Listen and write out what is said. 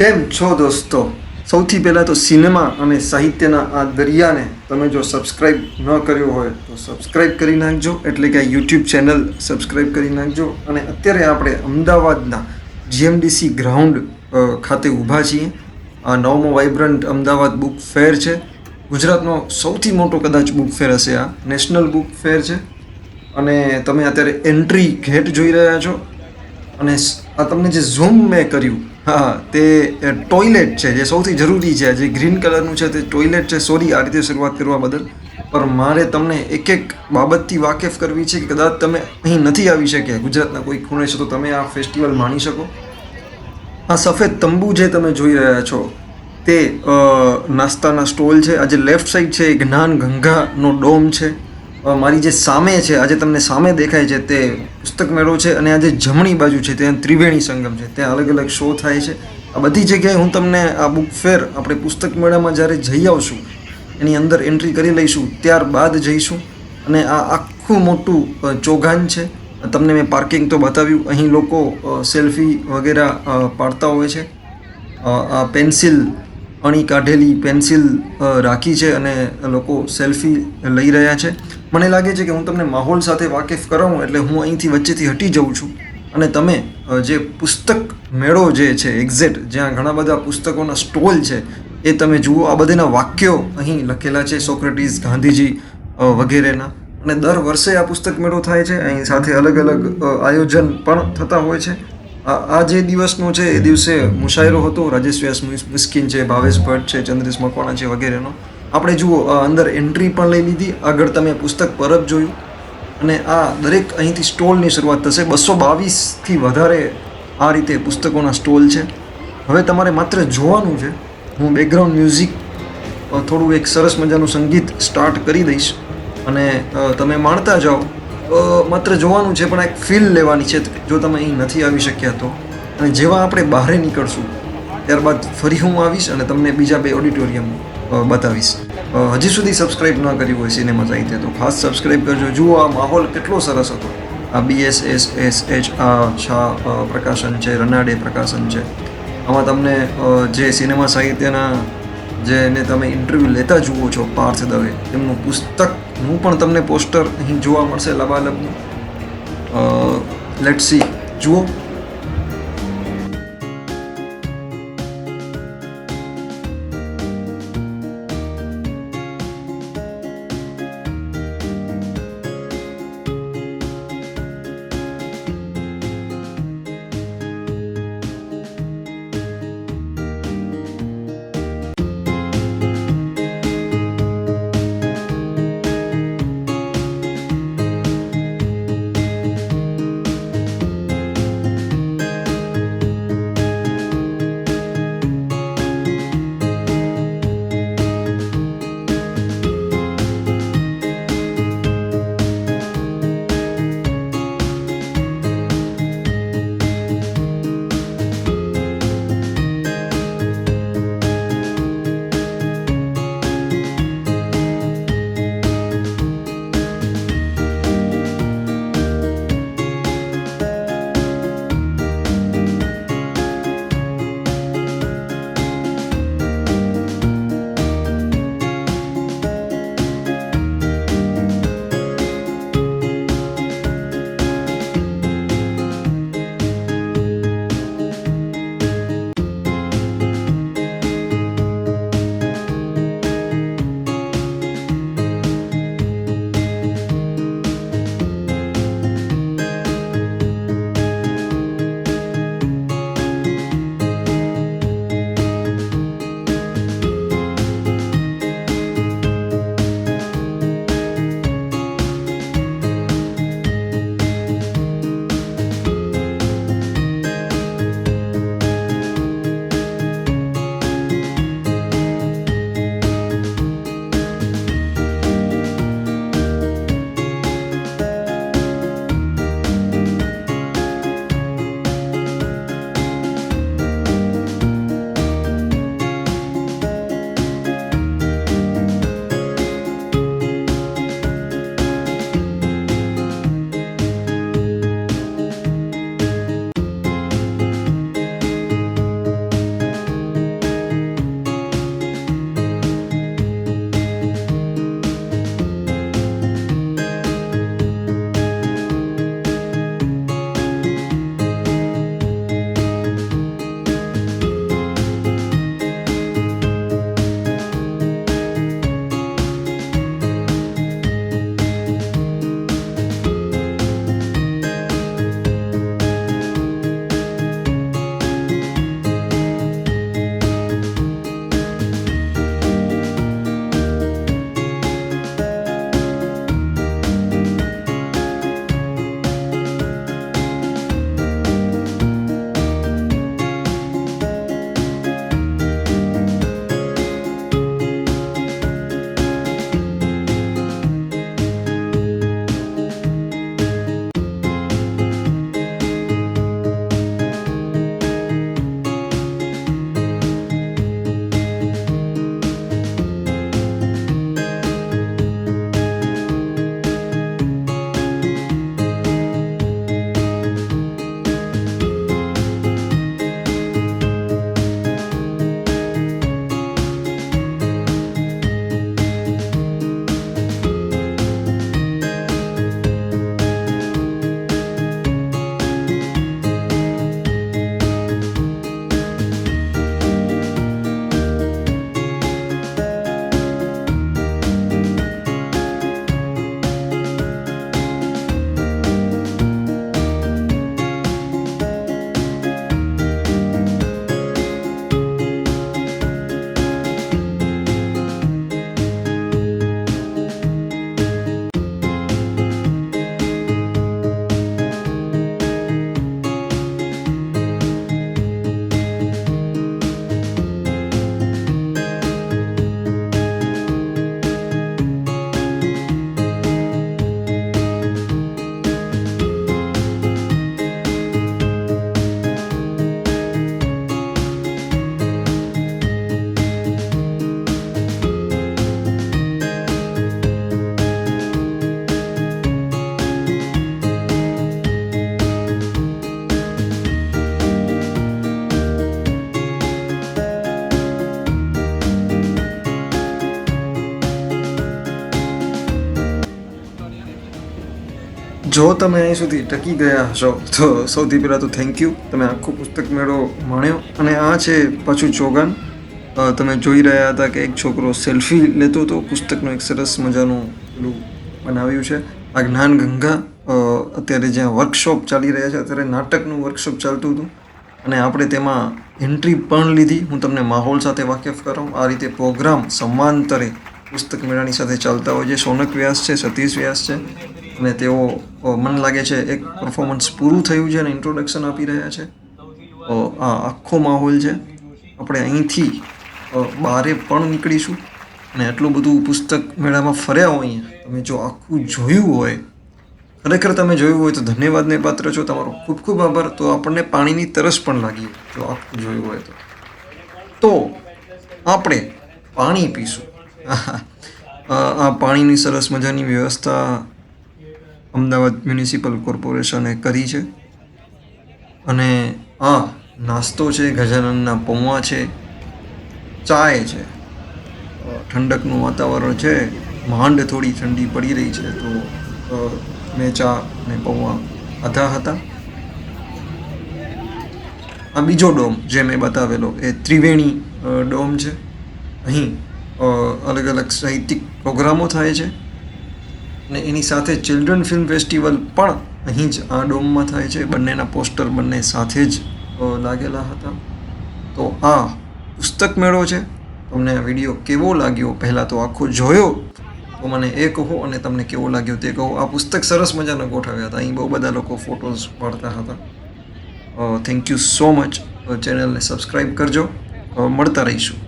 કેમ છો દોસ્તો? સૌથી પહેલાં તો સિનેમા અને સાહિત્યના આ દરિયાને તમે જો સબસ્ક્રાઈબ ન કર્યો હોય તો સબસ્ક્રાઈબ કરી નાખજો, એટલે કે આ યુટ્યુબ ચેનલ સબસ્ક્રાઈબ કરી નાખજો. અને અત્યારે આપણે અમદાવાદના જીએમડીસી ગ્રાઉન્ડ ખાતે ઊભા છીએ. આ નવમો વાઇબ્રન્ટ અમદાવાદ બુક ફેર છે. ગુજરાતનો સૌથી મોટો કદાચ બુક ફેર હશે આ. નેશનલ બુક ફેર છે. અને તમે અત્યારે એન્ટ્રી ગેટ જોઈ રહ્યા છો. અને આ તમને જે ઝૂમ મેં કર્યું હા, તે ટોયલેટ છે, જે સૌથી જરૂરી છે, જે ગ્રીન કલરનું છે, તે ટોયલેટ છે. સોરી આ રીતે શરૂઆત કરવા બદલ. પણ મારે તમને એક એક બાબતથી વાકેફ કરવી છે કે કદાચ તમે અહીં નથી આવી શક્યા. ગુજરાતના કોઈ ખૂણે છો તો તમે આ ફેસ્ટિવલ માણી શકો. આ સફેદ તંબુ જે તમે જોઈ રહ્યા છો, તે નાસ્તાના સ્ટોલ છે. આ જે લેફ્ટ સાઈડ છે એ જ્ઞાન ગંગાનો ડોમ છે. મારી જે સામે છે, આજે તમને સામે દેખાય છે તે પુસ્તક મેળો છે અને આજે જમણી બાજુ છે ત્યાં ત્રિવેણી સંગમ છે. ત્યાં અલગ અલગ શો થાય છે. આ બધી જગ્યાએ હું તમને આ બુક ફેર આપણે પુસ્તક મેળામાં જ્યારે જઈ આવશું, એની અંદર એન્ટ્રી કરી લઈશું, ત્યારબાદ જઈશું. અને આ આખું મોટું ચોઘાન છે. તમને મેં પાર્કિંગ તો બતાવ્યું. અહીં લોકો સેલ્ફી વગેરે પાડતા હોય છે. આ પેન્સિલ અણી કાઢેલી પેન્સિલ રાખી છે અને લોકો સેલ્ફી લઈ રહ્યા છે. મને લાગે છે કે હું તમને માહોલ સાથે વાકેફ કરાવું એટલે હું અહીંથી વચ્ચેથી હટી જાઉં છું. અને તમે જે પુસ્તક મેળો જે છે એક્ઝેટ જ્યાં ઘણા બધા પુસ્તકોના સ્ટોલ છે, એ તમે જુઓ, આ બધાના વાક્યો અહીં લખેલા છે સોક્રેટીસ, ગાંધીજી વગેરેના. અને દર વર્ષે આ પુસ્તક મેળો થાય છે. અહીં સાથે અલગ અલગ આયોજન પણ થતા હોય છે. આ જે દિવસનો છે, એ દિવસે મુશાયરો હતો. રાજેશ વ્યાસ મિસ- મિસ્કિન છે, ભાવેશ ભટ્ટ છે, ચંદ્રેશ મકવાણા છે વગેરેનો. આપણે જુઓ અંદર એન્ટ્રી પણ લઈ લીધી. આગળ તમે પુસ્તક પરત જોયું. અને આ દરેક અહીંથી સ્ટોલની શરૂઆત થશે. બસો બાવીસથી વધારે આ રીતે પુસ્તકોના સ્ટોલ છે. હવે તમારે માત્ર જોવાનું છે. હું બેકગ્રાઉન્ડ મ્યુઝિક થોડું એક સરસ મજાનું સંગીત સ્ટાર્ટ કરી દઈશ. અને તમે માણતા જાઓ. માત્ર જોવાનું છે પણ એક ફીલ લેવાની છે. જો તમે અહીં નથી આવી શક્યા તો. અને જેવા આપણે બહારે નીકળશું ત્યારબાદ ફરી હું આવીશ અને તમને બીજા બે ઓડિટોરિયમ અ, બતાવીશ. હજી સુધી સબસ્ક્રાઈબ ન કર્યું હોય સિનેમા સાહિત્ય તો ખાસ સબસ્ક્રાઈબ કરજો. જુઓ આ માહોલ કેટલો સરસ હતો. આ બીએસ એસ એસ એચ આ શાહ પ્રકાશન છે, રનાડે પ્રકાશન છે. આમાં તમને જે સિનેમા સાહિત્યના જેને તમે ઇન્ટરવ્યૂ લેતા જુઓ છો, પાર્થ દવે તેમનું પુસ્તકનું પણ તમને પોસ્ટર અહીં જોવા મળશે, લબાલબનું. લેટ સી જુઓ. જો તમે અહીં સુધી ટકી ગયા હશો, તો સૌથી પહેલાં તો થેન્ક યુ તમે આખો પુસ્તક મેળો માણ્યો. અને આ છે પાછું ચોગાન. તમે જોઈ રહ્યા હતા કે એક છોકરો સેલ્ફી લેતો હતો. પુસ્તકનું એક સરસ મજાનું પેલું બનાવ્યું છે. આ જ્ઞાન ગંગા અત્યારે જ્યાં વર્કશોપ ચાલી રહ્યા છે, અત્યારે નાટકનું વર્કશોપ ચાલતું હતું. અને આપણે તેમાં એન્ટ્રી પણ લીધી. હું તમને માહોલ સાથે વાકેફ કરાવું. આ રીતે પ્રોગ્રામ સમાંતરે પુસ્તક મેળાની સાથે ચાલતા હોય છે. સોનક વ્યાસ છે, સતીશ વ્યાસ છે. અને તેઓ મને લાગે છે એક પરફોર્મન્સ પૂરું થયું છે અને ઇન્ટ્રોડક્શન આપી રહ્યા છે. આ આખો માહોલ છે. આપણે અહીંથી બહારે પણ નીકળીશું. અને આટલું બધું પુસ્તક મેળામાં ફર્યા હોય અહીંયા, તમે જો આખું જોયું હોય, ખરેખર તમે જોયું હોય તો ધન્યવાદને પાત્ર છો. તમારો ખૂબ ખૂબ આભાર. તો આપણને પાણીની તરસ પણ લાગી જો આખું જોયું હોય તો. તો આપણે પાણી પીશું. આ પાણીની સરસ મજાની વ્યવસ્થા અમદાવાદ મ્યુનિસિપલ કોર્પોરેશને કરી છે. અને આ નાસ્તો છે, ગજાનનના પૌવા છે, ચાય છે. ઠંડકનું વાતાવરણ છે, માંડ થોડી ઠંડી પડી રહી છે, તો મેં ચા અને પૌવા આધા હતા. આ બીજો ડોમ જે મેં બતાવેલો, એ ત્રિવેણી ડોમ છે. અહીં અલગ અલગ સાહિત્યિક પ્રોગ્રામો થાય છે. અને એની સાથે ચિલ્ડ્રન ફિલ્મ ફેસ્ટિવલ પણ અહીં જ આ ડોમમાં થાય છે. બંનેના પોસ્ટર બંને સાથે જ લાગેલા હતા. તો આ પુસ્તક મેળો છે. તમને આ વીડિયો કેવો લાગ્યો? પહેલાં તો આખો જોયો. તો મને એ કહો અને તમને કેવો લાગ્યો તે કહો. આ પુસ્તક સરસ મજાના ગોઠવ્યા હતા. અહીં બહુ બધા લોકો ફોટોઝ પાડતા હતા. થેન્ક યુ સો મચ ચેનલને સબસ્ક્રાઈબ કરજો. મળતા રહીશું.